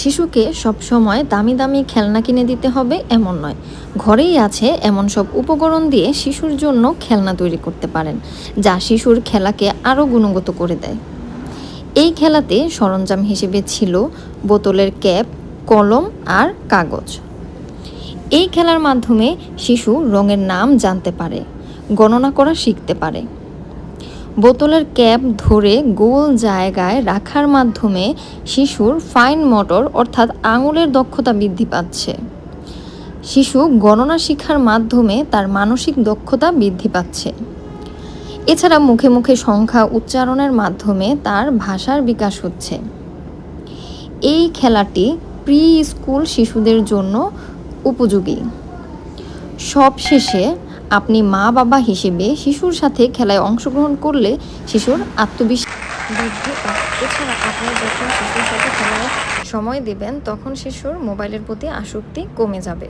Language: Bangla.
শিশুকে সবসময় দামি দামি খেলনা কিনে দিতে হবে এমন নয়। ঘরেই আছে এমন সব উপকরণ দিয়ে শিশুর জন্য খেলনা তৈরি করতে পারেন, যা শিশুর খেলাকে আরও গুণগত করে দেয়। এই খেলাতে সরঞ্জাম হিসেবে ছিল বোতলের ক্যাপ, কলম আর কাগজ। এই খেলার মাধ্যমে শিশু রঙের নাম জানতে পারে, গণনা করা শিখতে পারে। বোতলের ক্যাপ ধরে গোল জায়গায় রাখার মাধ্যমে শিশুর ফাইন মোটর অর্থাৎ আঙুলের দক্ষতা বৃদ্ধি পাচ্ছে। শিশু গণনা শিক্ষার মাধ্যমে তার মানসিক দক্ষতা বৃদ্ধি পাচ্ছে। এছাড়া মুখে মুখে সংখ্যা উচ্চারণের মাধ্যমে তার ভাষার বিকাশ হচ্ছে। এই খেলাটি প্রি স্কুল শিশুদের জন্য উপযোগী। সবশেষে আপনি মা বাবা হিসেবে শিশুর সাথে খেলায় অংশগ্রহণ করলে শিশুর আত্মবিশ্বাস এছাড়া আপনি যখন শিশুর সাথে খেলায় সময় দেবেন, তখন শিশুর মোবাইলের প্রতি আসক্তি কমে যাবে।